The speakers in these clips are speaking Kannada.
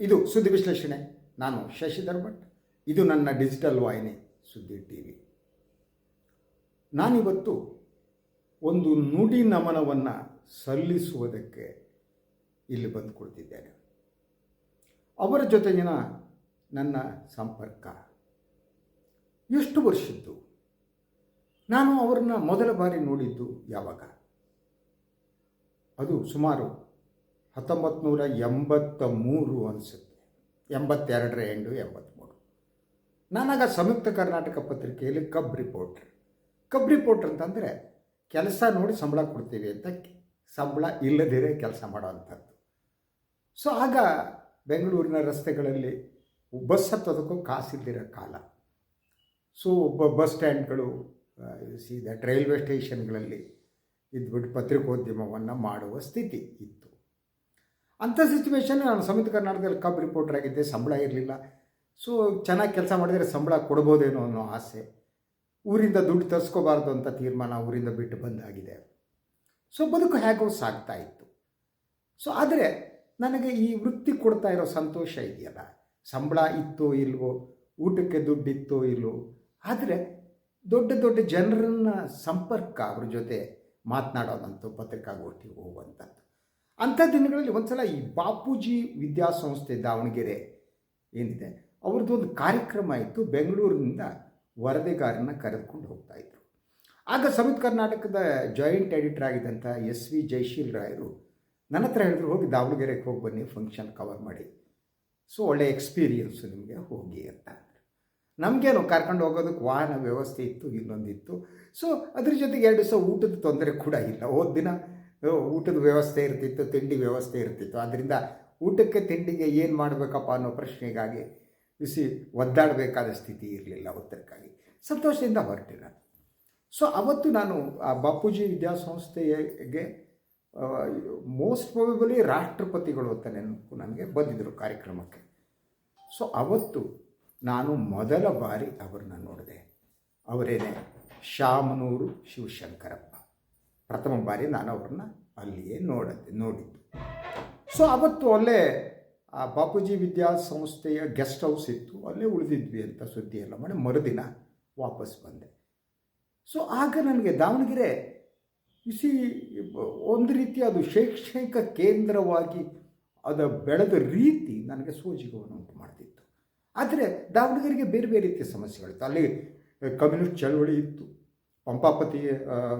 ಇದು ಸುದ್ದಿ ವಿಶ್ಲೇಷಣೆ. ನಾನು ಶಶಿಧರ್ ಭಟ್. ಇದು ನನ್ನ ಡಿಜಿಟಲ್ ವಾಹಿನಿ, ಸುದ್ದಿ ಟಿ ವಿ ನಾನಿವತ್ತು ಒಂದು ನುಡಿ ನಮನವನ್ನು ಸಲ್ಲಿಸುವುದಕ್ಕೆ ಇಲ್ಲಿ ಬಂದು ಕುಳಿತಿದ್ದೇನೆ ಅವರ ಜೊತೆಗಿನ ನನ್ನ ಸಂಪರ್ಕ. ಎಷ್ಟು ವರ್ಷದ್ದು? ನಾನು ಅವರನ್ನ ಮೊದಲ ಬಾರಿ ನೋಡಿದ್ದು ಯಾವಾಗ? ಅದು ಸುಮಾರು ಹತ್ತೊಂಬತ್ತು ನೂರ ಎಂಬತ್ತ ಮೂರು ಅನಿಸುತ್ತೆ. ಎಂಬತ್ತೆರಡರ ಎಂಡು ಎಂಬತ್ತ್ಮೂರು ನಾನಾಗ ಸಂಯುಕ್ತ ಕರ್ನಾಟಕ ಪತ್ರಿಕೆಯಲ್ಲಿ ಕಬ್ ರಿಪೋರ್ಟರ್. ಕಬ್ ರಿಪೋರ್ಟರ್ ಅಂತಂದರೆ ಕೆಲಸ ನೋಡಿ ಸಂಬಳ ಕೊಡ್ತೀವಿ ಅಂತ ಸಂಬಳ ಇಲ್ಲದಿರೇ ಕೆಲಸ ಮಾಡೋವಂಥದ್ದು ಸೊ ಆಗ ಬೆಂಗಳೂರಿನ ರಸ್ತೆಗಳಲ್ಲಿ ಬಸ್ ಹತ್ತೋದಕ್ಕೂ ಕಾಸಿಲ್ದಿರೋ ಕಾಲ. ಸೊ ಒಬ್ಬ ಬಸ್ ಸ್ಟ್ಯಾಂಡ್ಗಳು ಸೀದಾ ರೈಲ್ವೆ ಸ್ಟೇಷನ್ಗಳಲ್ಲಿ ಇದ್ಬಿಟ್ಟು ಪತ್ರಿಕೋದ್ಯಮವನ್ನು ಮಾಡುವ ಸ್ಥಿತಿ ಇತ್ತು. ಅಂಥ ಸಿಚುವೇಶನ್ ನಾನು ಸಮಿತಿ ಕರ್ನಾಟಕದಲ್ಲಿ ಕಬ್ ರಿಪೋರ್ಟರ್ ಆಗಿದ್ದೆ, ಸಂಬಳ ಇರಲಿಲ್ಲ. ಸೊ ಚೆನ್ನಾಗಿ ಕೆಲಸ ಮಾಡಿದರೆ ಸಂಬಳ ಕೊಡ್ಬೋದೇನೋ ಅನ್ನೋ ಆಸೆ. ಊರಿಂದ ದುಡ್ಡು ತರಿಸ್ಕೋಬಾರ್ದು ಅಂತ ತೀರ್ಮಾನ ಊರಿಂದ ಬಿಟ್ಟು ಬಂದಾಗಿದೆ. ಸೊ ಬದುಕು ಹೇಗೋ ಸಾಗ್ತಾ ಇತ್ತು. ಸೊ ಆದರೆ ನನಗೆ ಈ ವೃತ್ತಿ ಕೊಡ್ತಾ ಇರೋ ಸಂತೋಷ ಇದೆಯಲ್ಲ. ಸಂಬಳ ಇತ್ತೋ ಇಲ್ವೋ, ಊಟಕ್ಕೆ ದುಡ್ಡಿತ್ತೋ ಇಲ್ವೋ. ಆದರೆ ದೊಡ್ಡ ದೊಡ್ಡ ಜನರನ್ನ ಸಂಪರ್ಕ ಅವ್ರ ಜೊತೆ ಮಾತನಾಡೋದಂತೂ ಪತ್ರಿಕಾಗೋಷ್ಠಿಗೆ ಹೋಗುವಂಥದ್ದು. ಅಂಥ ದಿನಗಳಲ್ಲಿ ಒಂದ್ಸಲ ಈ ಬಾಪೂಜಿ ವಿದ್ಯಾಸಂಸ್ಥೆ ದಾವಣಗೆರೆ ಏನಿದೆ, ಅವ್ರದ್ದು ಒಂದು ಕಾರ್ಯಕ್ರಮ ಇತ್ತು. ಬೆಂಗಳೂರಿನಿಂದ ವರದಿಗಾರನ ಕರೆದುಕೊಂಡು ಹೋಗ್ತಾ ಇದ್ರು. ಆಗ ಸಮಿತ್ ಕರ್ನಾಟಕದ ಜಾಯಿಂಟ್ ಎಡಿಟರ್ ಆಗಿದ್ದಂಥ ಎಸ್ ವಿ ಜಯಶೀಲ್ ರಾಯರು ನನ್ನ ಹತ್ರ ಹೇಳಿದ್ರು, ಹೋಗಿ ದಾವಣಗೆರೆಗೆ ಹೋಗಿ ಬನ್ನಿ ಫಂಕ್ಷನ್ ಕವರ್ ಮಾಡಿ. ಸೊ ಒಳ್ಳೆಯ ಎಕ್ಸ್ಪೀರಿಯನ್ಸು ನಿಮಗೆ ಹೋಗಿ ಅಂತ ನಮಗೇನು ಕರ್ಕೊಂಡು ಹೋಗೋದಕ್ಕೆ ವಾಹನ ವ್ಯವಸ್ಥೆ ಇತ್ತು, ಇನ್ನೊಂದಿತ್ತು. ಸೊ ಅದ್ರ ಜೊತೆಗೆ ಎರಡು ದಿವಸ ಊಟದ ತೊಂದರೆ ಕೂಡ ಇಲ್ಲ. ಹೋದ ದಿನ ಊಟದ ವ್ಯವಸ್ಥೆ ಇರ್ತಿತ್ತು, ತಿಂಡಿ ವ್ಯವಸ್ಥೆ ಇರ್ತಿತ್ತು. ಆದ್ದರಿಂದ ಊಟಕ್ಕೆ ತಿಂಡಿಗೆ ಏನು ಮಾಡಬೇಕಪ್ಪ ಅನ್ನೋ ಪ್ರಶ್ನೆಗಾಗಿ ಬಿಸಿ ಒದ್ದಾಡಬೇಕಾದ ಸ್ಥಿತಿ ಇರಲಿಲ್ಲ ಉತ್ತರಕ್ಕಾಗಿ. ಸಂತೋಷದಿಂದ ಹೊರಟೆ ನಾನು. ಸೊ ಅವತ್ತು ನಾನು, ಆ, ಬಾಪೂಜಿ ವಿದ್ಯಾಸಂಸ್ಥೆಗೆ ಮೋಸ್ಟ್ ಪ್ರಾಬಬಲಿ ರಾಷ್ಟ್ರಪತಿಗಳು ಅಂತ ನೆನಪು ನನಗೆ ಬಂದಿದ್ದರು ಕಾರ್ಯಕ್ರಮಕ್ಕೆ. ಸೊ ಅವತ್ತು ನಾನು ಮೊದಲ ಬಾರಿ ಅವರನ್ನ ನೋಡಿದೆ. ಅವರೇನೆ ಶಾಮನೂರು ಶಿವಶಂಕರಪ್ಪ. ಪ್ರಥಮ ಬಾರಿ ನಾನು ಅವ್ರನ್ನ ಅಲ್ಲಿಯೇ ನೋಡಿದೆ, ನೋಡಿದ್ದು. ಸೊ ಅವತ್ತು ಅಲ್ಲೇ ಆ ಬಾಪೂಜಿ ವಿದ್ಯಾಸಂಸ್ಥೆಯ ಗೆಸ್ಟ್ ಹೌಸ್ ಇತ್ತು. ಅಲ್ಲೇ ಉಳಿದಿದ್ವಿ ಅಂತ ಸುದ್ದಿ ಎಲ್ಲ ಮಾಡಿ ಮರುದಿನ ವಾಪಸ್ ಬಂದೆ. ಸೊ ಆಗ ನನಗೆ ದಾವಣಗೆರೆ ಬಿಸಿ ಒಂದು ರೀತಿ ಅದು ಶೈಕ್ಷಣಿಕ ಕೇಂದ್ರವಾಗಿ ಅದು ಬೆಳೆದ ರೀತಿ ನನಗೆ ಸೋಜಿಗವನ್ನು ಉಂಟು ಮಾಡ್ತಿತ್ತು. ಆದರೆ ದಾವಣಗೆರೆಗೆ ಬೇರೆ ಬೇರೆ ರೀತಿಯ ಸಮಸ್ಯೆಗಳಿತ್ತು. ಅಲ್ಲಿ ಕಮ್ಯುನಿಸ್ಟ್ ಚಳವಳಿ ಇತ್ತು. ಪಂಪಾಪತಿ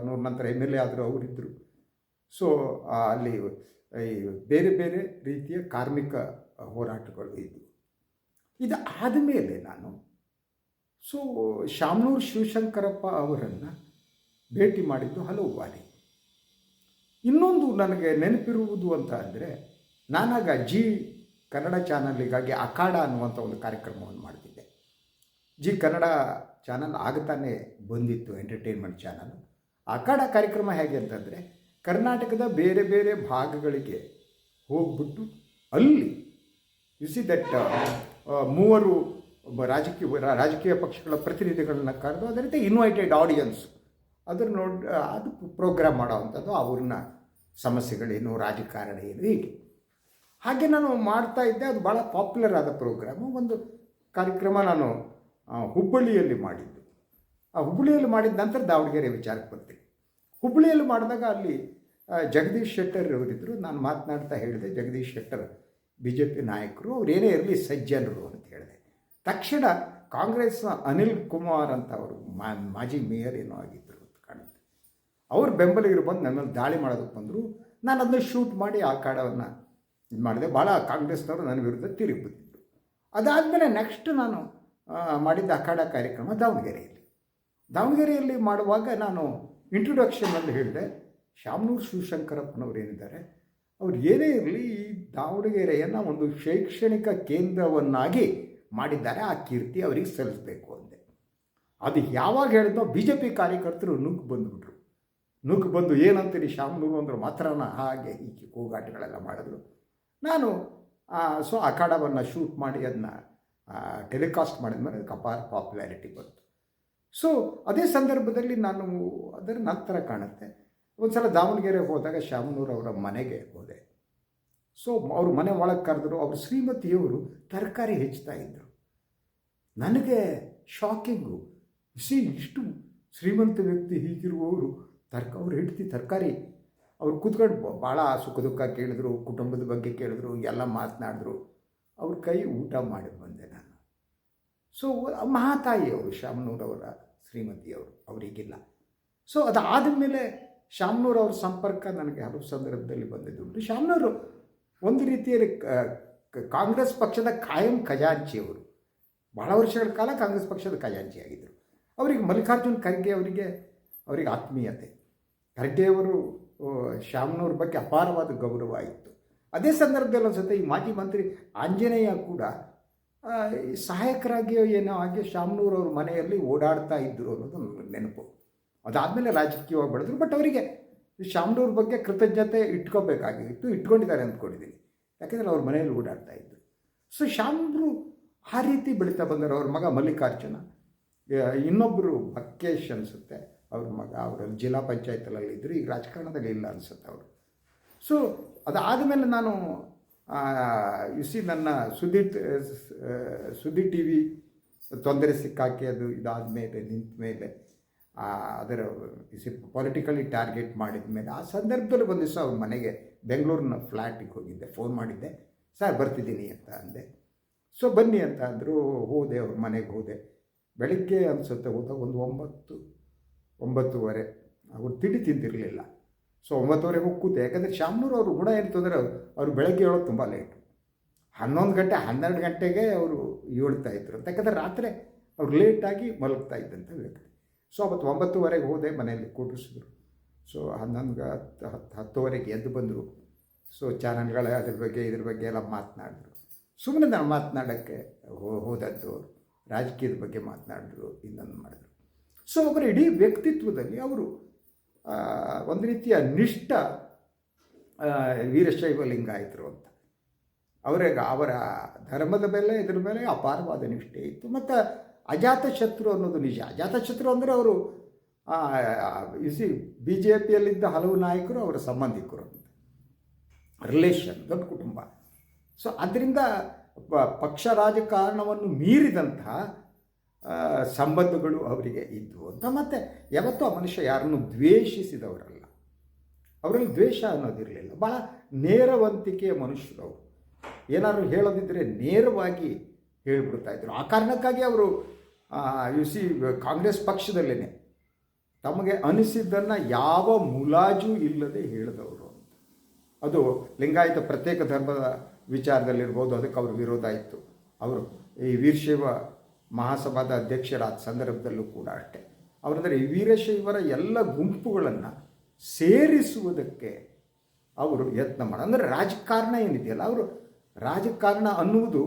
ನೂರ ನಂತರ ಎಂ ಎಲ್ ಎ ಆದರೂ ಅವರಿದ್ದರು ಸೊ ಅಲ್ಲಿ ಈ ಬೇರೆ ಬೇರೆ ರೀತಿಯ ಕಾರ್ಮಿಕ ಹೋರಾಟಗಳು ಇದ್ದವು ಇದು ಆದಮೇಲೆ ನಾನು ಸೊ ಶಾಮನೂರು ಶಿವಶಂಕರಪ್ಪ ಅವರನ್ನು ಭೇಟಿ ಮಾಡಿದ್ದು ಹಲವು ಬಾರಿ. ಇನ್ನೊಂದು ನನಗೆ ನೆನಪಿರುವುದು ಅಂತ ಅಂದರೆ, ನಾನಾಗ ಜಿ ಕನ್ನಡ ಚಾನಲಿಗಾಗಿ ಅಖಾಡ ಅನ್ನುವಂಥ ಒಂದು ಕಾರ್ಯಕ್ರಮವನ್ನು ಮಾಡ್ತಿದ್ದೆ ಜಿ ಕನ್ನಡ ಚಾನಲ್ ಆಗತಾನೆ ಬಂದಿತ್ತು ಎಂಟರ್ಟೈನ್ಮೆಂಟ್ ಚಾನಲ್. ಅಖಾಡ ಕಾರ್ಯಕ್ರಮ ಹೇಗೆ ಅಂತಂದರೆ, ಕರ್ನಾಟಕದ ಬೇರೆ ಬೇರೆ ಭಾಗಗಳಿಗೆ ಹೋಗ್ಬಿಟ್ಟು ಅಲ್ಲಿ ಯು ಸಿ ದಟ್ ಮೂವರು ರಾಜಕೀಯ ರಾಜಕೀಯ ಪಕ್ಷಗಳ ಪ್ರತಿನಿಧಿಗಳನ್ನ ಕರೆದು ಅದೇ ರೀತಿ ಇನ್ವೈಟೆಡ್ ಆಡಿಯನ್ಸ್ ಅದ್ರ ನೋಡಿ ಅದು ಪ್ರೋಗ್ರಾಮ್ ಮಾಡೋವಂಥದ್ದು ಅವ್ರನ್ನ ಸಮಸ್ಯೆಗಳೇನು, ರಾಜಕಾರಣ ಏನು, ಹೀಗೆ. ಹಾಗೆ ನಾನು ಮಾಡ್ತಾ ಇದ್ದೆ, ಅದು ಭಾಳ ಪಾಪ್ಯುಲರ್ ಆದ ಪ್ರೋಗ್ರಾಮು ಒಂದು ಕಾರ್ಯಕ್ರಮ ನಾನು ಹುಬ್ಬಳ್ಳಿಯಲ್ಲಿ ಮಾಡಿದ್ದು. ಆ ಹುಬ್ಬಳ್ಳಿಯಲ್ಲಿ ಮಾಡಿದ ನಂತರ ದಾವಣಗೆರೆ ವಿಚಾರಕ್ಕೆ ಬರ್ತೀನಿ ಹುಬ್ಬಳ್ಳಿಯಲ್ಲಿ ಮಾಡಿದಾಗ ಅಲ್ಲಿ ಜಗದೀಶ್ ಶೆಟ್ಟರ್ ಅವರಿದ್ದರು ನಾನು ಮಾತನಾಡ್ತಾ ಹೇಳಿದೆ, Jagadish Shettar B J P ನಾಯಕರು ಅವರೇನೇ ಇರಲಿ ಸಜ್ಜನರು ಅಂತ ಹೇಳಿದೆ. ತಕ್ಷಣ ಕಾಂಗ್ರೆಸ್ನ ಅನಿಲ್ ಕುಮಾರ್ ಅಂತ ಅವರು ಮಾಜಿ ಮೇಯರ್ ಏನೋ ಆಗಿದ್ದರು ಅಂತ ಕಾಣುತ್ತೆ. ಅವ್ರ ಬೆಂಬಲಿಗರು ಬಂದು ನನ್ನ ದಾಳಿ ಮಾಡೋದಕ್ಕೆ ಬಂದರು. ನಾನು ಅದನ್ನ ಶೂಟ್ ಮಾಡಿ ಆ ಕಾಡವನ್ನು ಇದು ಮಾಡಿದೆ. ಭಾಳ ಕಾಂಗ್ರೆಸ್ನವರು ನನ್ನ ವಿರುದ್ಧ ತಿರುಗಿ ಅದಾದಮೇಲೆ ನೆಕ್ಸ್ಟ್ ನಾನು ಮಾಡಿದ್ದ ಅಖಾಡ ಕಾರ್ಯಕ್ರಮ ದಾವಣಗೆರೆಯಲ್ಲಿ. ದಾವಣಗೆರೆಯಲ್ಲಿ ಮಾಡುವಾಗ ನಾನು ಇಂಟ್ರೊಡಕ್ಷನಲ್ಲಿ ಹೇಳಿದೆ ಶಾಮನೂರು ಶಿವಶಂಕರಪ್ಪನವ್ರು ಏನಿದ್ದಾರೆ ಅವ್ರು ಏನೇ ಇರಲಿ ಈ ದಾವಣಗೆರೆಯನ್ನು ಒಂದು ಶೈಕ್ಷಣಿಕ ಕೇಂದ್ರವನ್ನಾಗಿ ಮಾಡಿದ್ದಾರೆ, ಆ ಕೀರ್ತಿ ಅವರಿಗೆ ಸಲ್ಲಿಸಬೇಕು ಅಂದೆ. ಅದು ಯಾವಾಗ ಹೇಳಿದ್ನೋ ಬಿ ಜೆ ಪಿ ಕಾರ್ಯಕರ್ತರು ನುಗ್ಗು ಬಂದುಬಿಟ್ರು. ನುಗ್ಗು ಬಂದು ಏನಂತೀರಿ ಶಾಮನೂರು ಅಂದರು ಮಾತ್ರನ ಹಾಗೆ ಹೀಗೆ ಕೂಗಾಟಗಳೆಲ್ಲ ಮಾಡಿದ್ರು. ನಾನು ಸೊ ಅಖಾಡವನ್ನು ಶೂಟ್ ಮಾಡಿ ಅದನ್ನ ಟೆಲಿಕಾಸ್ಟ್ ಮಾಡಿದ್ಮೇಲೆ ಅದಕ್ಕೆ ಅಪಾರ ಪಾಪ್ಯುಲಾರಿಟಿ ಬಂತು. ಸೊ ಅದೇ ಸಂದರ್ಭದಲ್ಲಿ ನಾನು ಅದರ ನಂತರ ಕಾಣುತ್ತೆ. ಒಂದು ಸಲ ದಾವಣಗೆರೆ ಹೋದಾಗ ಶಾಮನೂರು ಅವರ ಮನೆಗೆ ಹೋದೆ. ಸೊ ಅವರು ಮನೆ ಒಳಗೆ ಕರೆದ್ರು, ಅವ್ರ ಶ್ರೀಮತಿಯವರು ತರಕಾರಿ ಹೆಚ್ಚುತ್ತಾ ಇದ್ದರು ನನಗೆ ಶಾಕಿಂಗು ಸಿ, ಇಷ್ಟು ಶ್ರೀಮಂತ ವ್ಯಕ್ತಿ ಹೀಗಿರುವವರು, ತರ್ಕ, ಅವ್ರು ಹಿಡ್ತಿ ತರಕಾರಿ. ಅವ್ರು ಕೂತ್ಕೊಂಡು ಭಾಳ ಸುಖ ದುಃಖ ಕೇಳಿದ್ರು, ಕುಟುಂಬದ ಬಗ್ಗೆ ಕೇಳಿದ್ರು, ಎಲ್ಲ ಮಾತನಾಡಿದ್ರು. ಅವ್ರ ಕೈ ಊಟ ಮಾಡಿ ಬಂದೆ ನಾನು. ಸೊ ಮಹಾತಾಯಿಯವರು ಶಾಮನೂರವರ ಶ್ರೀಮತಿಯವರು ಅವರಿಗಿಲ್ಲ. ಸೊ ಅದಾದ ಮೇಲೆ ಶಾಮನೂರವ್ರ ಅವ್ರ ಸಂಪರ್ಕ ನನಗೆ ಹಲವು ಸಂದರ್ಭದಲ್ಲಿ ಬಂದಿದ್ದುಂಟು ಶಾಮನೂರು ಒಂದು ರೀತಿಯಲ್ಲಿ ಕಾಂಗ್ರೆಸ್ ಪಕ್ಷದ ಖಾಯಂ ಖಜಾಂಚಿಯವರು ಬಹಳ ವರ್ಷಗಳ ಕಾಲ ಕಾಂಗ್ರೆಸ್ ಪಕ್ಷದ ಖಜಾಂಚಿ ಆಗಿದ್ದರು ಅವರಿಗೆ ಮಲ್ಲಿಕಾರ್ಜುನ್ ಖರ್ಗೆ ಅವರಿಗೆ ಅವರಿಗೆ ಆತ್ಮೀಯತೆ. ಖರ್ಗೆಯವರು ಶಾಮನೂರ ಬಗ್ಗೆ ಅಪಾರವಾದ ಗೌರವ ಇತ್ತು. ಅದೇ ಸಂದರ್ಭದಲ್ಲಿ ಅನ್ಸುತ್ತೆ ಈ ಮಾಜಿ ಮಂತ್ರಿ ಆಂಜನೇಯ ಕೂಡ ಸಹಾಯಕರಾಗಿಯೋ ಏನೋ ಹಾಗೆ ಶಾಮನೂರ್ ಅವ್ರ ಮನೆಯಲ್ಲಿ ಓಡಾಡ್ತಾ ಇದ್ದರು ಅನ್ನೋದು ನೆನಪು. ಅದಾದಮೇಲೆ ರಾಜಕೀಯವಾಗಿ ಬೆಳೆದ್ರು ಬಟ್ ಅವರಿಗೆ ಶಾಮನೂರ್ ಬಗ್ಗೆ ಕೃತಜ್ಞತೆ ಇಟ್ಕೋಬೇಕಾಗಿತ್ತು, ಇಟ್ಕೊಂಡಿದ್ದಾರೆ ಅಂದ್ಕೊಂಡಿದ್ದೀನಿ. ಯಾಕೆಂದರೆ ಅವ್ರ ಮನೆಯಲ್ಲಿ ಓಡಾಡ್ತಾ ಇದ್ದರು ಸೊ ಶಾಮರು ಆ ರೀತಿ ಬೆಳೀತಾ ಬಂದರು ಅವ್ರ ಮಗ ಮಲ್ಲಿಕಾರ್ಜುನ. ಇನ್ನೊಬ್ಬರು ಬಕ್ಕೇಶ್ ಅನಿಸುತ್ತೆ, ಅವ್ರ ಮಗ, ಅವರು ಜಿಲ್ಲಾ ಪಂಚಾಯತಲ್ಲಿ ಇದ್ದರು ಈಗ ರಾಜಕಾರಣದಲ್ಲಿ ಇಲ್ಲ ಅನಿಸುತ್ತೆ ಅವರು. ಸೊ ಅದಾದಮೇಲೆ ನಾನು ಯು ಸಿ ನನ್ನ ಸುದ್ದಿ ಸುದ್ದಿ ಟಿ ವಿ ತೊಂದರೆ ಸಿಕ್ಕಾಕಿ ಅದು ಇದಾದ ಮೇಲೆ ನಿಂತ ಮೇಲೆ ಅದರ ಸಿ ಪೊಲಿಟಿಕಲಿ ಟಾರ್ಗೆಟ್ ಮಾಡಿದ ಮೇಲೆ ಆ ಸಂದರ್ಭದಲ್ಲಿ ಒಂದು ದಿವಸ ಅವ್ರ ಮನೆಗೆ ಬೆಂಗಳೂರಿನ ಫ್ಲ್ಯಾಟಿಗೆ ಹೋಗಿದ್ದೆ ಫೋನ್ ಮಾಡಿದ್ದೆ, ಸರ್, ಬರ್ತಿದ್ದೀನಿ ಅಂತ ಅಂದೆ. ಸೊ ಬನ್ನಿ ಅಂತ ಅಂದರು, ಹೋದೆ, ಅವ್ರ ಮನೆಗೆ ಹೋದೆ. ಬೆಳಿಗ್ಗೆ ಅನ್ಸುತ್ತೆ, ಹೋದಾಗ ಒಂದು ಒಂಬತ್ತು, ಒಂಬತ್ತುವರೆ. ಅವ್ರು ತಿಂಡಿ ತಿಂತಿರಲಿಲ್ಲ ಸೊ ಒಂಬತ್ತುವರೆಗೆ ಹೋಗಿ ಕೂತೆ ಯಾಕಂದರೆ ಶಾಮನೂರು ಅವರು ಗುಣ ಏನಿತ್ತು ಅಂದರೆ ಅವರು ಬೆಳಗ್ಗೆ ಹೇಳೋದು ತುಂಬ ಲೇಟು ಹನ್ನೊಂದು ಗಂಟೆ, ಹನ್ನೆರಡು ಗಂಟೆಗೆ ಅವರು ಏಳ್ತಾ ಇದ್ರು ಅಂತ. ಯಾಕಂದರೆ ರಾತ್ರಿ ಅವ್ರು ಲೇಟಾಗಿ ಮಲಗ್ತಾ ಇದ್ದಂಥ ವ್ಯಕ್ತಿ. ಸೊ ಅವತ್ತು ಒಂಬತ್ತುವರೆಗೆ ಹೋದೆ, ಮನೆಯಲ್ಲಿ ಕೂಡಿಸಿದ್ರು. ಸೊ ಹನ್ನೊಂದು ಹತ್ತು ಹತ್ತು ಹತ್ತುವರೆಗೆ ಎದ್ದು ಬಂದರು. ಸೊ ಚಾನಲ್ಗಳ ಅದ್ರ ಬಗ್ಗೆ, ಇದ್ರ ಬಗ್ಗೆ ಎಲ್ಲ ಮಾತನಾಡಿದ್ರು. ಸುಮ್ಮನೆ ನಾನು ಮಾತನಾಡೋಕ್ಕೆ ಹೋದದ್ದು ರಾಜಕೀಯದ ಬಗ್ಗೆ ಮಾತನಾಡಿದ್ರು, ಇನ್ನೊಂದು ಮಾಡಿದ್ರು. ಸೊ ಅವರ ಇಡೀ ವ್ಯಕ್ತಿತ್ವದಲ್ಲಿ ಅವರು ಒಂದು ರೀತಿಯ ನಿಷ್ಠ ವೀರಶೈವ ಲಿಂಗಾಯಿತರು ಅಂತ. ಅವರಿಗೆ ಅವರ ಧರ್ಮದ ಮೇಲೆ, ಇದ್ರ ಮೇಲೆ ಅಪಾರವಾದ ನಿಷ್ಠೆ ಇತ್ತು. ಮತ್ತು ಅಜಾತಶತ್ರು ಅನ್ನೋದು ನಿಜ. ಅಜಾತಶತ್ರು ಅಂದರೆ ಅವರು ಇಸಿ ಬಿ ಜೆ ಪಿಯಲ್ಲಿದ್ದ ಹಲವು ನಾಯಕರು, ಅವರ ಸಂಬಂಧಿಕರು. ಅಂತ ರಿಲೇಷನ್ ದೊಡ್ಡ ಕುಟುಂಬ. ಸೊ ಅದರಿಂದ ಪಕ್ಷ ರಾಜಕಾರಣವನ್ನು ಮೀರಿದಂತಹ ಸಂಬಂಧಗಳು ಅವರಿಗೆ ಇದ್ದವು ಅಂತ. ಮತ್ತು ಯಾವತ್ತೂ ಆ ಮನುಷ್ಯ ಯಾರನ್ನು ದ್ವೇಷಿಸಿದವರಲ್ಲ. ಅವರಲ್ಲಿ ದ್ವೇಷ ಅನ್ನೋದಿರಲಿಲ್ಲ. ಭಾಳ ನೇರವಂತಿಕೆಯ ಮನುಷ್ಯರು ಅವರು. ಏನಾದ್ರು ಹೇಳೋದಿದ್ದರೆ ನೇರವಾಗಿ ಹೇಳಿಬಿಡ್ತಾ ಇದ್ರು. ಆ ಕಾರಣಕ್ಕಾಗಿ ಅವರು ಯು ಸಿ ಕಾಂಗ್ರೆಸ್ ಪಕ್ಷದಲ್ಲೇ ತಮಗೆ ಅನಿಸಿದ್ದನ್ನು ಯಾವ ಮುಲಾಜು ಇಲ್ಲದೆ ಹೇಳಿದವರು ಅದು ಲಿಂಗಾಯತ ಪ್ರತ್ಯೇಕ ಧರ್ಮದ ವಿಚಾರದಲ್ಲಿರ್ಬೋದು, ಅದಕ್ಕೆ ಅವ್ರ ವಿರೋಧ ಇತ್ತು. ಅವರು ಈ ವೀರಶೈವ ಮಹಾಸಭಾದ ಅಧ್ಯಕ್ಷರಾದ ಸಂದರ್ಭದಲ್ಲೂ ಕೂಡ ಅಷ್ಟೇ. ಅವರಂದರೆ ವೀರಶೈವರ ಎಲ್ಲ ಗುಂಪುಗಳನ್ನು ಸೇರಿಸುವುದಕ್ಕೆ ಅವರು ಯತ್ನ ಮಾಡ, ಅಂದರೆ ರಾಜಕಾರಣ ಏನಿದೆಯಲ್ಲ, ಅವರು ರಾಜಕಾರಣ ಅನ್ನುವುದು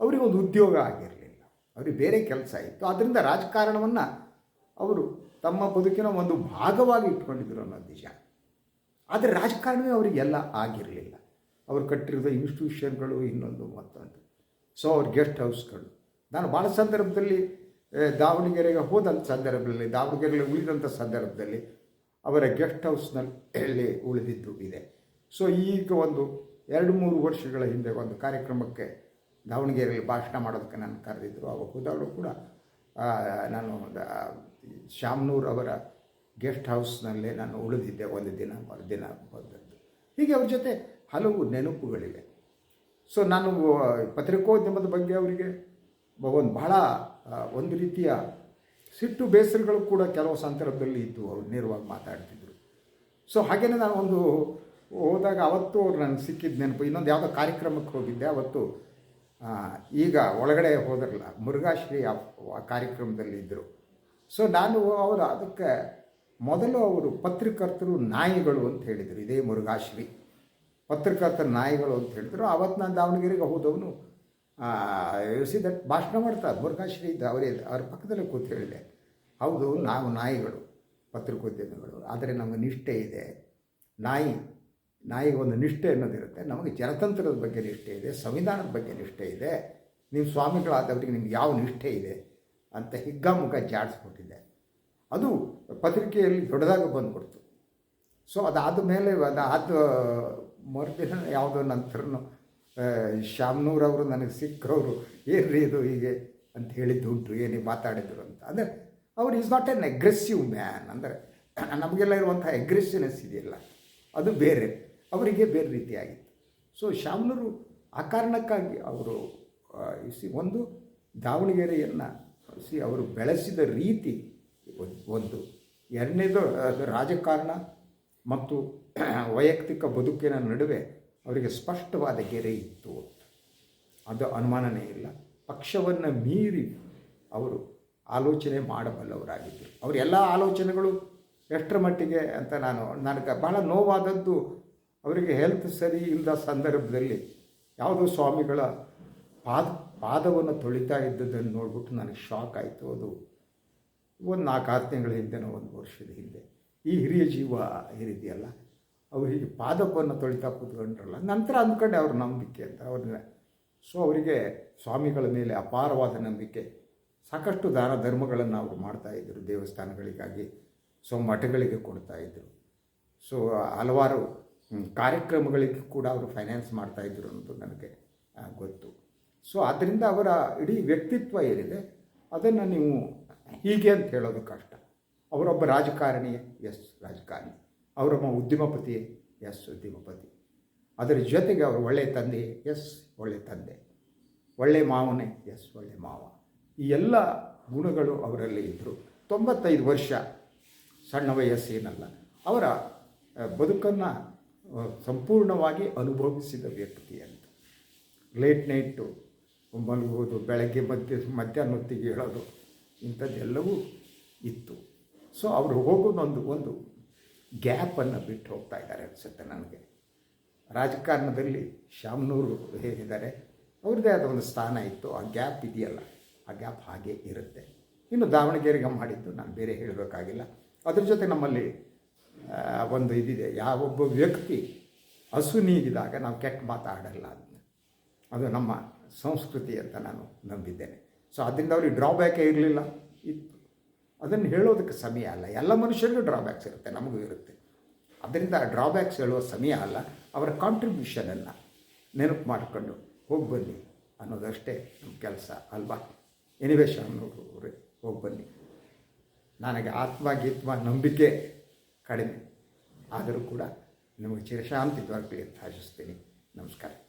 ಅವರಿಗೆ ಒಂದು ಉದ್ಯೋಗ ಆಗಿರಲಿಲ್ಲ. ಅವರಿಗೆ ಬೇರೆ ಕೆಲಸ ಇತ್ತು. ಆದ್ದರಿಂದ ರಾಜಕಾರಣವನ್ನು ಅವರು ತಮ್ಮ ಬದುಕಿನ ಒಂದು ಭಾಗವಾಗಿ ಇಟ್ಕೊಂಡಿದ್ರು ಅನ್ನೋ ನಿಜ ಆದರೆ ರಾಜಕಾರಣವೇ ಅವರಿಗೆಲ್ಲ ಆಗಿರಲಿಲ್ಲ. ಅವರು ಕಟ್ಟಿರೋ ಇನ್ಸ್ಟಿಟ್ಯೂಷನ್ಗಳು ಇನ್ನೊಂದು ಮತ್ತೊಂದು. ಸೊ ಅವ್ರ ಗೆಸ್ಟ್ ಹೌಸ್ಗಳು ನಾನು ಭಾಳ ಸಂದರ್ಭದಲ್ಲಿ ದಾವಣಗೆರೆಗೆ ಹೋದಂಥ ಸಂದರ್ಭದಲ್ಲಿ, ದಾವಣಗೆರೆಯಲ್ಲಿ ಉಳಿದಂಥ ಸಂದರ್ಭದಲ್ಲಿ ಅವರ ಗೆಸ್ಟ್ ಹೌಸ್ನಲ್ಲಿ ಉಳಿದಿದ್ದು ಇದೆ. ಸೊ ಈಗ ಒಂದು ಎರಡು ಮೂರು ವರ್ಷಗಳ ಹಿಂದೆ ಒಂದು ಕಾರ್ಯಕ್ರಮಕ್ಕೆ ದಾವಣಗೆರೆಯಲ್ಲಿ ಭಾಷಣ ಮಾಡೋದಕ್ಕೆ ನಾನು ಕರೆದಿದ್ದರು ಅವಾಗ ಹೋದಾಗಲೂ ಕೂಡ ನಾನು ಶ್ಯಾಮ್ನೂರ್ ಅವರ ಗೆಸ್ಟ್ ಹೌಸ್ನಲ್ಲೇ ನಾನು ಉಳಿದಿದ್ದೆ ಒಂದು ದಿನ ದಿನ ಬಂದದ್ದು. ಹೀಗೆ ಅವ್ರ ಜೊತೆ ಹಲವು ನೆನಪುಗಳಿವೆ. ಸೊ ನಾನು ಪತ್ರಿಕೋದ್ಯಮದ ಬಗ್ಗೆ ಅವರಿಗೆ ಒಂದು ಬಹಳ ಒಂದು ರೀತಿಯ ಸಿಟ್ಟು ಬೇಸರಗಳು ಕೂಡ ಕೆಲವು ಸಂದರ್ಭದಲ್ಲಿ ಇದ್ದು ಅವರು ನೇರವಾಗಿ ಮಾತಾಡ್ತಿದ್ರು. ಸೊ ಹಾಗೆಯೇ ನಾನು ಒಂದು ಹೋದಾಗ ಅವತ್ತು ಅವ್ರು ನನಗೆ ಸಿಕ್ಕಿದ ನೆನಪು, ಇನ್ನೊಂದು ಯಾವುದೋ ಕಾರ್ಯಕ್ರಮಕ್ಕೆ ಹೋಗಿದ್ದೆ. ಅವತ್ತು ಈಗ ಒಳಗಡೆ ಹೋದ್ರಲ್ಲ, ಮುರುಘಾಶ್ರೀ ಆ ಕಾರ್ಯಕ್ರಮದಲ್ಲಿ ಇದ್ದರು ಸೊ ನಾನು ಅವರು ಅದಕ್ಕೆ ಮೊದಲು ಅವರು ಪತ್ರಕರ್ತರು ನಾಯಿಗಳು ಅಂತ ಹೇಳಿದರು, ಇದೇ ಮುರುಘಾಶ್ರೀ. ಪತ್ರಕರ್ತರ ನಾಯಿಗಳು ಅಂತ ಹೇಳಿದ್ರು. ಅವತ್ತು ನಾನು ದಾವಣಗೆರೆಗೆ ಹೋದವನು ಸಿ ಭಾಷಣ ಮಾಡ್ತಾ ಮುರುಘಾಶ್ರೀ ಇದ್ದ ಅವರೇ ಅವ್ರ ಪಕ್ಕದಲ್ಲೇ ಕೂತು ಹೇಳಿದೆ. ಹೌದು, ನಾವು ನಾಯಿಗಳು, ಪತ್ರಿಕೋದ್ಯಮಿಗಳು. ಆದರೆ ನಮಗೆ ನಿಷ್ಠೆ ಇದೆ. ನಾಯಿ, ನಾಯಿಗೆ ಒಂದು ನಿಷ್ಠೆ ಅನ್ನೋದಿರುತ್ತೆ ನಮಗೆ ಜನತಂತ್ರದ ಬಗ್ಗೆ ನಿಷ್ಠೆ ಇದೆ. ಸಂವಿಧಾನದ ಬಗ್ಗೆ ನಿಷ್ಠೆ ಇದೆ. ನೀವು ಸ್ವಾಮಿಗಳಾದವರಿಗೆ ನಿಮ್ಗೆ ಯಾವ ನಿಷ್ಠೆ ಇದೆ ಅಂತ ಹಿಗ್ಗಾಮುಖ ಜಾಡಿಸ್ಬಿಟ್ಟಿದೆ ಅದು ಪತ್ರಿಕೆಯಲ್ಲಿ ದೊಡ್ಡದಾಗ ಬಂದ್ಬಿಡ್ತು. ಸೊ ಅದಾದ ಮೇಲೆ, ಅದಾದ ಮರುದಿನ ಯಾವುದೋ ನಂತರನು ಶ್ಯಾಮ್ನೂರವರು ನನಗೆ ಸಿಕ್ಕವರು ಏನ್ರಿ ಇದು ಹೀಗೆ ಅಂತ ಹೇಳಿದ್ದು ಉಂಟು, ಏನೇ ಮಾತಾಡಿದ್ರು ಅಂತ. ಅಂದರೆ ಅವ್ರು is not an aggressive man ಅಂದರೆ ನಮಗೆಲ್ಲ ಇರುವಂಥ ಅಗ್ರೆಸಿವ್ನೆಸ್ ಇದೆಯಲ್ಲ, ಅದು ಬೇರೆ. ಅವರಿಗೆ ಬೇರೆ ರೀತಿಯಾಗಿತ್ತು. ಸೊ ಶಾಮ್ನೂರು ಆ ಕಾರಣಕ್ಕಾಗಿ ಅವರು ಸಿ ಒಂದು ದಾವಣಗೆರೆಯನ್ನು ಸಿ ಅವರು ಬೆಳೆಸಿದ ರೀತಿ ಒಂದು. ಎರಡನೇದು, ಅದು ರಾಜಕಾರಣ ಮತ್ತು ವೈಯಕ್ತಿಕ ಬದುಕಿನ ನಡುವೆ ಅವರಿಗೆ ಸ್ಪಷ್ಟವಾದ ಗೆರೆ ಇತ್ತು ಅದು ಅನುಮಾನನೇ ಇಲ್ಲ. ಪಕ್ಷವನ್ನು ಮೀರಿ ಅವರು ಆಲೋಚನೆ ಮಾಡಬಲ್ಲವರಾಗಿದ್ದರು ಅವರ ಎಲ್ಲ ಆಲೋಚನೆಗಳು ಎಷ್ಟರ ಮಟ್ಟಿಗೆ ಅಂತ ನಾನು ನನಗೆ ಬಹಳ ನೋವಾದದ್ದು ಅವರಿಗೆ ಹೆಲ್ತ್ ಸರಿ ಇಲ್ಲದ ಸಂದರ್ಭದಲ್ಲಿ ಯಾವುದೋ ಸ್ವಾಮಿಗಳ ಪಾದ, ಪಾದವನ್ನು ತೊಳಿತಾ ಇದ್ದದ್ದನ್ನು ನೋಡ್ಬಿಟ್ಟು ನನಗೆ ಶಾಕ್ ಆಯಿತು. ಅದು ಒಂದು ನಾಲ್ಕು ಆರು ತಿಂಗಳ ಹಿಂದೆನೋ ಒಂದು ವರ್ಷದ ಹಿಂದೆ. ಈ ಹಿರಿಯ ಜೀವ ಏನಿದೆಯಲ್ಲ ಹೀಗೆ ಪಾದಪವನ್ನು ತೊಳಿತಾ ಕೂತ್ಕೊಂಡ್ರಲ್ಲ ನಂತರ ಅಂದ್ಕೊಂಡೆ ಅವ್ರ ನಂಬಿಕೆ ಅಂತ. ಅವ್ರನ್ನ ಸೊ ಅವರಿಗೆ ಸ್ವಾಮಿಗಳ ಮೇಲೆ ಅಪಾರವಾದ ನಂಬಿಕೆ. ಸಾಕಷ್ಟು ದಾನ ಧರ್ಮಗಳನ್ನು ಅವರು ಮಾಡ್ತಾಯಿದ್ರು ದೇವಸ್ಥಾನಗಳಿಗಾಗಿ ಸೊ ಮಠಗಳಿಗೆ ಕೊಡ್ತಾಯಿದ್ರು ಸೊ ಹಲವಾರು ಕಾರ್ಯಕ್ರಮಗಳಿಗೆ ಕೂಡ ಅವರು ಫೈನಾನ್ಸ್ ಮಾಡ್ತಾಯಿದ್ರು ಅನ್ನೋದು ನನಗೆ ಗೊತ್ತು. ಸೊ ಆದ್ದರಿಂದ ಅವರ ಇಡೀ ವ್ಯಕ್ತಿತ್ವ ಏನಿದೆ, ಅದನ್ನು ನೀವು ಹೀಗೆ ಅಂತ ಹೇಳೋದು ಕಷ್ಟ. ಅವರೊಬ್ಬ ರಾಜಕಾರಣಿ ಎಸ್, ರಾಜಕಾರಣಿ. ಅವರೊಬ್ಬ ಉದ್ಯಮಪತಿ, ಎಸ್ ಉದ್ಯಮಪತಿ. ಅದರ ಜೊತೆಗೆ ಅವರು ಒಳ್ಳೆಯ ತಂದೆ, ಎಸ್ ಒಳ್ಳೆಯ ತಂದೆ. ಒಳ್ಳೆಯ ಮಾವನೇ, ಎಸ್ ಒಳ್ಳೆಯ ಮಾವ. ಈ ಎಲ್ಲ ಗುಣಗಳು ಅವರಲ್ಲಿ ಇದ್ದರು ತೊಂಬತ್ತೈದು ವರ್ಷ ಸಣ್ಣ ವಯಸ್ಸೇನಲ್ಲ. ಅವರ ಬದುಕನ್ನು ಸಂಪೂರ್ಣವಾಗಿ ಅನುಭವಿಸಿದ ವ್ಯಕ್ತಿ ಅಂತ. ಲೇಟ್ ನೈಟು ಮಲಗುವುದು ಬೆಳಗ್ಗೆ ಮಧ್ಯ, ಮಧ್ಯಾಹ್ನ ಹೊತ್ತಿಗೆ ಹೇಳೋದು, ಇಂಥದ್ದೆಲ್ಲವೂ ಇತ್ತು. ಸೊ, ಅವರು ಹೋಗೋದೊಂದು, ಒಂದು ಗ್ಯಾಪನ್ನು ಬಿಟ್ಟು ಹೋಗ್ತಾ ಇದ್ದಾರೆ ಅನಿಸುತ್ತೆ ನನಗೆ. ರಾಜಕಾರಣದಲ್ಲಿ ಶಾಮನೂರು ಹೇಗಿದ್ದಾರೆ ಅವ್ರದ್ದೇ ಆದ ಒಂದು ಸ್ಥಾನ ಇತ್ತು, ಆ ಗ್ಯಾಪ್ ಇದೆಯಲ್ಲ, ಆ ಗ್ಯಾಪ್ ಹಾಗೆ ಇರುತ್ತೆ. ಇನ್ನು ದಾವಣಗೆರೆಗೆ ಮಾಡಿದ್ದು ನಾನು ಬೇರೆ ಹೇಳಬೇಕಾಗಿಲ್ಲ. ಅದ್ರ ಜೊತೆ ನಮ್ಮಲ್ಲಿ ಒಂದು ಇದಿದೆ ಯಾವೊಬ್ಬ ವ್ಯಕ್ತಿ ಹಸು ನೀಗಿದಾಗ ನಾವು ಕೆಟ್ಟ ಮಾತಾಡಲ್ಲ ಅದನ್ನ ಅದು ನಮ್ಮ ಸಂಸ್ಕೃತಿ ಅಂತ ನಾನು ನಂಬಿದ್ದೇನೆ. ಸೊ ಅದರಿಂದ ಅವ್ರಿಗೆ ಡ್ರಾಬ್ಯಾಕೇ ಇರಲಿಲ್ಲ. ಇತ್ತು. ಅದನ್ನು ಹೇಳೋದಕ್ಕೆ ಸಮಯ ಅಲ್ಲ. ಎಲ್ಲ ಮನುಷ್ಯರಿಗೂ ಡ್ರಾಬ್ಯಾಕ್ಸ್ ಇರುತ್ತೆ, ನಮಗೂ ಇರುತ್ತೆ. ಅದರಿಂದ ಡ್ರಾಬ್ಯಾಕ್ಸ್ ಹೇಳುವ ಸಮಯ ಅಲ್ಲ, ಅವರ ಕಾಂಟ್ರಿಬ್ಯೂಷನನ್ನು ನೆನಪು ಮಾಡಿಕೊಂಡು ಹೋಗಿ ಬನ್ನಿ ಅನ್ನೋದಷ್ಟೇ ನಮ್ಮ ಕೆಲಸ ಅಲ್ವಾ? ಎನಿವೇಶ ಅನ್ನೋರು ಹೋಗಿ ಬನ್ನಿ. ನನಗೆ ಆತ್ಮ ಗೀತ್ಮ ನಂಬಿಕೆ ಕಡಿಮೆ. ಆದರೂ ಕೂಡ ನಿಮಗೆ ಚಿರಶಾಂತಿ ದೊರಕಲಿ ಅಂತ ಆಶಿಸ್ತೀನಿ. ನಮಸ್ಕಾರ.